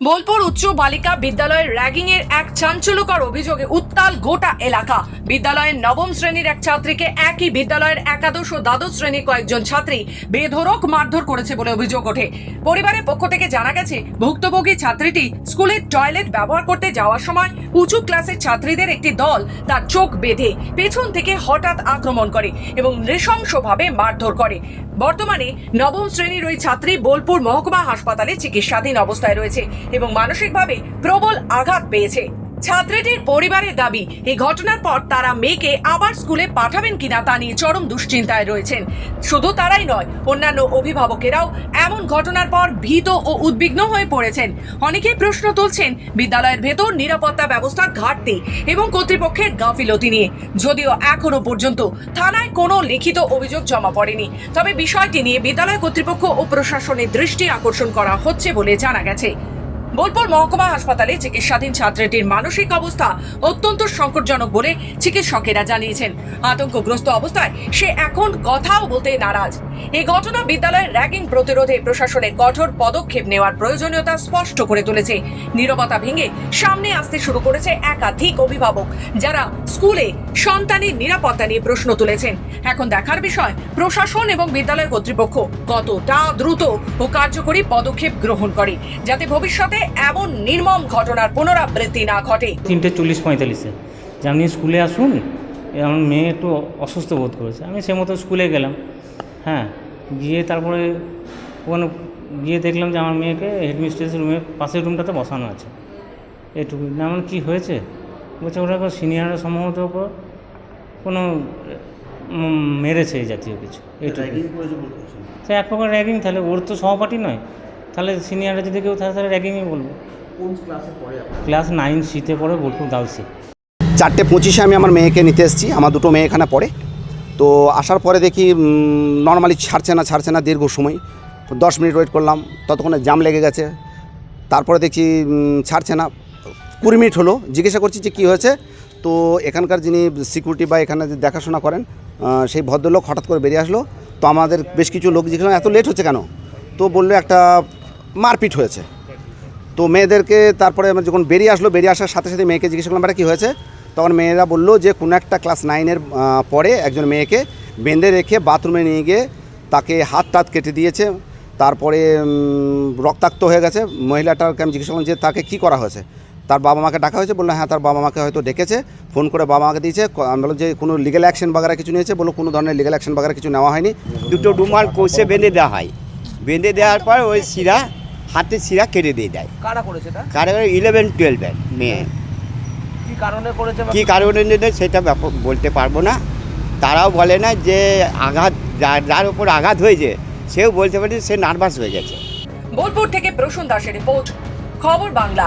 বোলপুর উচ্চ বালিকা বিদ্যালয়ের র্যাগিং এর এক চাঞ্চল্যকর অভিযোগে উত্তাল গোটা এলাকা। বিদ্যালয়ের নবম শ্রেণির এক ছাত্রীকে একই বিদ্যালয়ের একাদশ ও দ্বাদশ শ্রেণির কয়েকজন ছাত্রী বেধরক মারধর করেছে বলে অভিযোগ ওঠে। পরিবারের পক্ষ থেকে জানা গেছে, ভুক্তভোগী ছাত্রীটি স্কুলের টয়লেট ব্যবহার করতে যাওয়ার সময় উঁচু ক্লাসের ছাত্রীদের একটি দল তার চোখ বেঁধে পেছন থেকে হঠাৎ আক্রমণ করে এবং নৃশংসভাবে মারধর করে। বর্তমানে নবম শ্রেণির ওই ছাত্রী বোলপুর মহকুমা হাসপাতালে চিকিৎসাধীন অবস্থায় রয়েছে। এবং মানসিকভাবে প্রবল আঘাত পেয়েছে। ছাত্রীটির পরিবারের দাবি, এই ঘটনার পর তারা মেয়েকে আবার স্কুলে পাঠাবেন কিনা তা নিয়ে চরম দুশ্চিন্তায় রয়েছেন। শুধু তারাই নয়, অন্যান্য অভিভাবকেরাও এমন ঘটনার পর ভীত ও উদ্বিগ্ন হয়ে পড়েছেন। অনেকেই প্রশ্ন তুলছেন, বিদ্যালয়ের ভেতর নিরাপত্তা ব্যবস্থার ঘাটতি এবং কর্তৃপক্ষের গাফিলতি নিয়ে। যদিও এখনও পর্যন্ত থানায় কোনো লিখিত অভিযোগ জমা পড়েনি। তবে বিষয়টি নিয়ে বিদ্যালয় কর্তৃপক্ষ ও প্রশাসনের দৃষ্টি আকর্ষণ করা হচ্ছে বলে জানা গেছে। বোলপুর মহকুমা হাসপাতালে চিকিৎসাধীন ছাত্রীটির মানসিক অবস্থা অত্যন্ত সংকটজনক বলে চিকিৎসকেরা জানিয়েছেন। আতঙ্কগ্রস্ত অবস্থায় সে এখন কথাও বলতে নারাজ। এই ঘটনা বিদ্যালয়ের র্যাগিং প্রতিরোধে প্রশাসনের কঠোর পদক্ষেপ নেওয়ার প্রয়োজনীয়তা স্পষ্ট করে তুলেছে। নীরবতা ভেঙে সামনে আসতে শুরু করেছে একাধিক অভিভাবক, যারা স্কুলে সন্তানের নিরাপত্তা নিয়ে প্রশ্ন তুলেছেন। এখন দেখার বিষয়, প্রশাসন এবং বিদ্যালয় কর্তৃপক্ষ কতটা দ্রুত ও কার্যকরী পদক্ষেপ গ্রহণ করে, যাতে ভবিষ্যতে এমন নির্মম ঘটনার পুনরাবৃত্তি না ঘটে। তিনটে চল্লিশ পঁয়তাল্লিশে। যে আপনি স্কুলে আসুন আমার মেয়ে একটু অসুস্থ বোধ করেছে। আমি সে মতো স্কুলে গেলাম। হ্যাঁ গিয়ে তারপরে ওখানে গিয়ে দেখলাম যে আমার মেয়েকে হেডমিস্ট্রেস রুমের পাশের রুমটাতে বসানো আছে। এটুকু। না আমার কী হয়েছে? বলছে ওরা সিনিয়ররা সম্ভবত ওপর কোনো মেরেছে এই জাতীয় কিছু। সে এক প্রকার র্যাগিং তাহলে ওর তো সহপাঠী নয়। তাহলে সিনিয়ররা যদি কেউ থাকে তাহলে র্যাগিংই বলব। ক্লাস নাইন সিতে পড়ে বোলপুর গার্লসে চারটে পঁচিশে আমি আমার মেয়েকে নিতে এসেছি। আমার দুটো মেয়ে এখানে পড়ে। তো আসার পরে দেখি নর্মালি ছাড়ছে না ছাড়ছে না দীর্ঘ সময়। দশ মিনিট ওয়েট করলাম, ততক্ষণে জাম লেগে গেছে। তারপরে দেখছি ছাড়ছে না। কুড়ি মিনিট হলো, জিজ্ঞাসা করছি যে কী হয়েছে। তো এখানকার যিনি সিকিউরিটি বা এখানে যে দেখাশোনা করেন সেই ভদ্রলোক হঠাৎ করে বেরিয়ে আসলো। তো আমাদের বেশ কিছু লোক জিজ্ঞেস এত লেট হচ্ছে কেন? তো বলল, একটা মারপিট হয়েছে। তো মেয়েদেরকে তারপরে যখন বেরিয়ে আসলো, বেরিয়ে আসার সাথে সাথে মেয়েকে জিজ্ঞেস করলাম এটা কী হয়েছে? তখন মেয়েরা বলল যে কোনো একটা ক্লাস নাইনের পরে একজন মেয়েকে বেঁধে রেখে বাথরুমে নিয়ে গিয়ে তাকে হাত টাত কেটে দিয়েছে। তারপরে রক্তাক্ত হয়ে গেছে। মহিলাটাকে আমি জিজ্ঞেস করলাম যে তাকে কী করা হয়েছে? তার বাবা মাকে ডাকা হয়েছে? বলল হ্যাঁ তার বাবা মাকে হয়তো ডেকেছে। ফোন করে বাবা মাকে দিয়েছে। আমি বললাম যে কোনো লিগ্যাল অ্যাকশন বাগারা কিছু নিয়েছে? বলল কোনো ধরনের লিগ্যাল অ্যাকশন বাগারা কিছু নেওয়া হয়নি। দুটো ডুমার কষে বেঁধে দেওয়া হয়। বেঁধে দেওয়ার পর ওই শিরা হাতে শিরা কেটে দিয়ে দেয়। কারা করেছে কারণ ইলেভেন টুয়েলভের মেয়ে। কারণে করেছে কি কারণে নিলে সেটা ব্যাপক বলতে পারব না। তারাও বলে না যে আঘাত যার যার উপর আঘাত হয়েছে সেও বলতে পারে সে নার্ভাস হয়ে গেছে। বোলপুর থেকে প্রসূন দাসের রিপোর্ট খবর বাংলা।